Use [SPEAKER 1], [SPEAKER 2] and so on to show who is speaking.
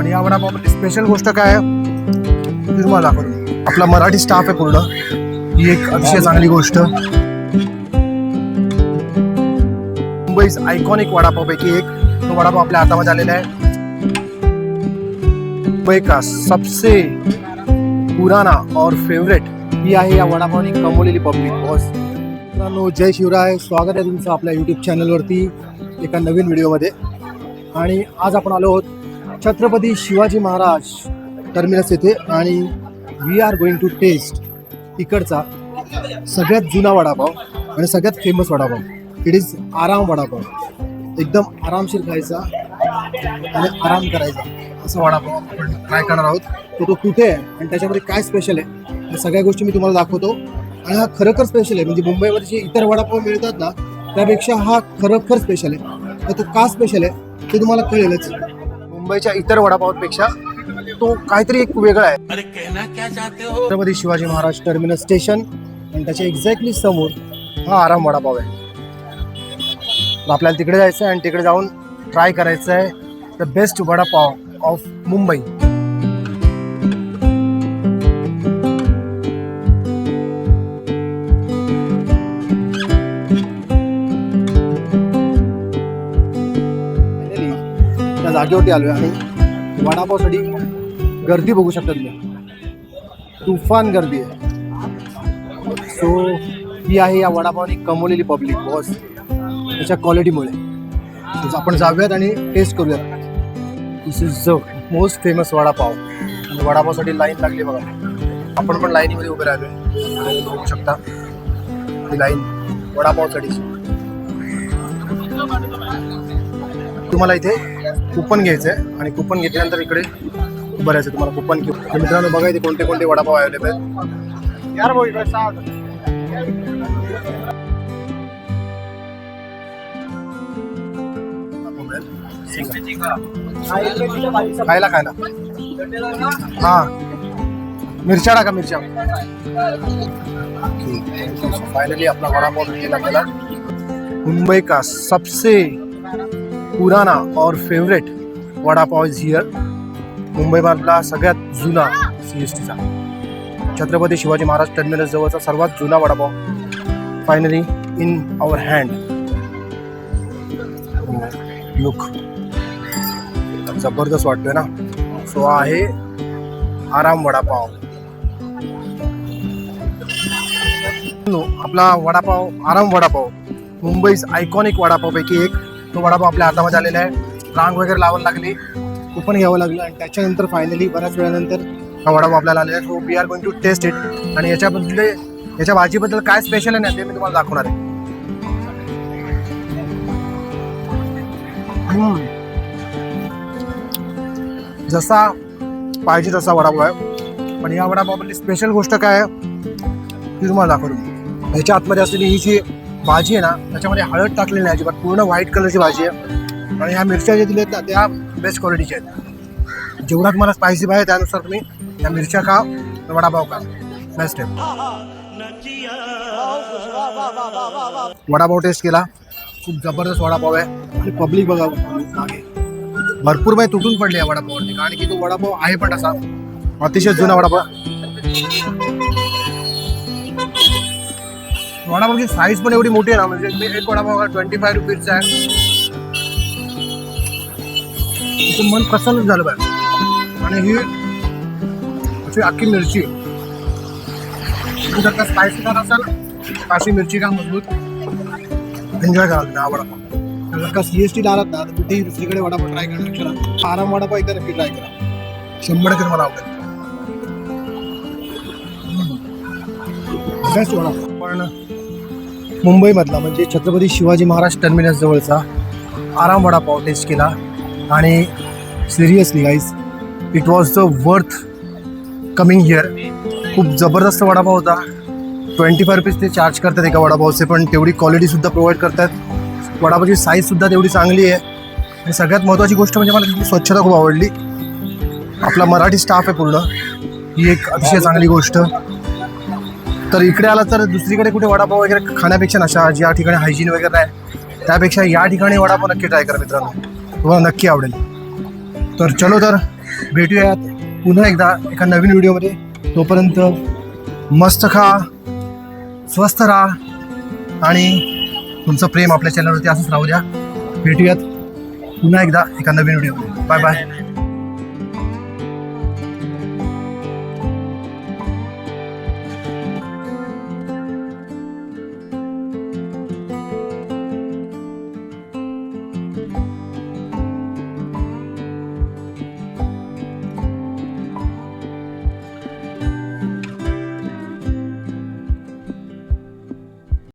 [SPEAKER 1] पण या वडापावमध्ये स्पेशल गोष्ट काय आहे? ती तुम्हाला दाखवतो. आपला मराठी स्टाफ आहे पूर्ण. ही एक अतिशय चांगली गोष्ट. मुंबईस आयकॉनिक वडापावपैकी एक. तो वडापाव आपल्या हातामध्ये आलेला आहे. मुंबई का सबसे पुराना और फेवरेट ही आहे या वडापावनी कमवलेली पब्लिक बॉस मित्रांनो जय शिवराय. स्वागत आहे तुमचं आपल्या यूट्यूब चॅनलवरती एका नवीन व्हिडिओमध्ये आणि आज आपण आलो आहोत छत्रपती शिवाजी महाराज टर्मिनस येथे आणि we are going to taste इकडचा सगळ्यात जुना वडापाव आणि सगळ्यात फेमस वडापाव. इट इज आराम वडापाव. एकदम आरामशीर खायचा आणि आराम करायचा असा वडापाव आपण ट्राय करणार आहोत. तो तो कुठे आहे आणि त्याच्यामध्ये काय स्पेशल आहे या सगळ्या गोष्टी मी तुम्हाला दाखवतो. आणि हा खरोखर स्पेशल आहे. म्हणजे मुंबईमध्ये जे इतर वडापाव मिळतात ना त्यापेक्षा हा खरोखर स्पेशल आहे. तर तो का स्पेशल आहे ते तुम्हाला कळेलच. मुंबईच्या इतर वडापावपेक्षा तो काहीतरी एक वेगळा आहे.
[SPEAKER 2] अरे कहना क्या चाहते हो?
[SPEAKER 1] छत्रपती शिवाजी महाराज टर्मिनस स्टेशन आणि त्याच्या एक्झॅक्टली समोर हा आराम वडापाव आहे. आपल्याला तिकडे जायचं आहे आणि तिकडे जाऊन ट्राय करायचं आहे the best vada pav of Mumbai. त्या जागेवरती आलोय आणि वडापावसाठी गर्दी बघू शकता तुम्ही. तुफान गर्दी आहे. सो ही आहे या वडापावने कमवलेली पब्लिक बॉस त्याच्या क्वालिटीमुळे आपण जाऊयात आणि टेस्ट करूयात. This is the most famous vada pav. आणि वडापावसाठी लाईन लागली बघा. आपण पण लाईनीमध्ये उभे राहिलो बघू शकता. ही लाईन वडापावसाठी तुम्हाला इथे कुपन घ्यायचं आहे आणि कुपन घेतल्यानंतर इकडे बऱ्याच आहे तुम्हाला कुपन घेऊ मित्रांनो बघा इथे कोणते कोणते वडापाव अवेलेबल आहेत. यार भाऊ इकडे खायला खायला. हा. मिरच्या टाका मिरच्या. फायनली आपला वडापाव भेटलेला आपल्याला मुंबई का सबसे पुराना और फेवरेट वडापाव इज हिअर मुंबईमधला सगळ्यात जुना सी एस टीचा छत्रपती शिवाजी महाराज टर्मिनस जवळचा सर्वात जुना vada pav. Finally in our hand look जबरदस्त वाटतोय ना? सो आहे आराम वडापाव. नो, आपला वडापाव आराम वडापाव. मुंबईस आयकॉनिक वडापावपैकी एक. तो वडापाव आपल्या हातामध्ये आलेला आहे. रांग वगैरे लावायला लागली. कुपन घ्यावं लागलं आणि त्याच्यानंतर फायनली बऱ्याच वेळानंतर हा वडापाव आपल्याला आलेला आहे. So we are going to taste it आणि याच्याबद्दल याच्या भाजीबद्दल काय स्पेशल आहे ना ते मी तुम्हाला दाखवणार आहे. जसा पाहिजे तसा वडापाव आहे. पण या वडापावमधली स्पेशल गोष्ट काय आहे ती तुम्हाला दाखवतो. ह्याच्या आतमध्ये असलेली ही जी भाजी आहे ना त्याच्यामध्ये हळद टाकलेली नाही अजिबात पूर्ण व्हाईट कलरची भाजी आहे. आणि ह्या मिरच्या ज्या दिल्या आहेत ना त्या बेस्ट क्वालिटीच्या आहेत. जेवढा तुम्हाला स्पायसी पाहिजे त्यानुसार तुम्ही त्या मिरच्या खा वडापाव खा. बेस्ट आहे. वडापाव टेस्ट केला. खूप जबरदस्त वडापाव आहे. आणि पब्लिक बघा मागे. भरपूर माहिती तुटून पडली आहे वडापाववरती. कारण की तो वडापाव आहे पण असा अतिशय जुना वडापाव. वडापावची साईज पण एवढी मोठी आहे ना म्हणजे मी एक वडापाव ट्वेंटी फाय रुपीजचा आहे. तिचं मन प्रसन्न झालं पाहिजे आणि ही अशी अख्खी मिरची. जर का स्पायसी खात असाल काशी मिरची का मजबूत. एन्जॉय कराल हा वडापाव. जर का सी एस टी आलात ना तर कुठेही दुसरीकडे वडापाव ट्राय करण्यापेक्षा आराम वडापाव एकदा नक्की ट्राय करा. शंभर टक्के मला आवडेल. बेस्ट वडापाव. पण मुंबईमधला म्हणजे छत्रपती शिवाजी महाराज टर्मिनस जवळचा आराम वडापाव टेस्ट केला. आणि seriously guys it was the worth coming here खूप जबरदस्त वडापाव होता. ट्वेंटी फाय रुपीज ते चार्ज करतात एका वडापावचे पण तेवढी क्वालिटीसुद्धा प्रोव्हाइड करतात. वडापावची साईजसुद्धा तेवढी चांगली आहे. आणि सगळ्यात महत्त्वाची गोष्ट म्हणजे मला तिथली स्वच्छता खूप आवडली. आपला मराठी स्टाफ आहे पूर्ण. ही एक अतिशय चांगली गोष्ट. तर इकडे आला तर दुसरीकडे कुठे वडापाव वगैरे खाण्यापेक्षा नशा ज्या ठिकाणी हायजीन वगैरे आहे त्यापेक्षा या ठिकाणी वडापाव नक्की ट्राय करा मित्रांनो. तुम्हाला नक्की आवडेल. तर चलो तर भेटूयात पुन्हा एकदा एका नवीन व्हिडिओमध्ये. तोपर्यंत मस्त खा स्वस्थ राहा आणि तुमचं प्रेम आपल्या चॅनलवरती असंच राहू द्या. भेटूयात पुन्हा एकदा एका नवीन व्हिडिओमध्ये. Bye bye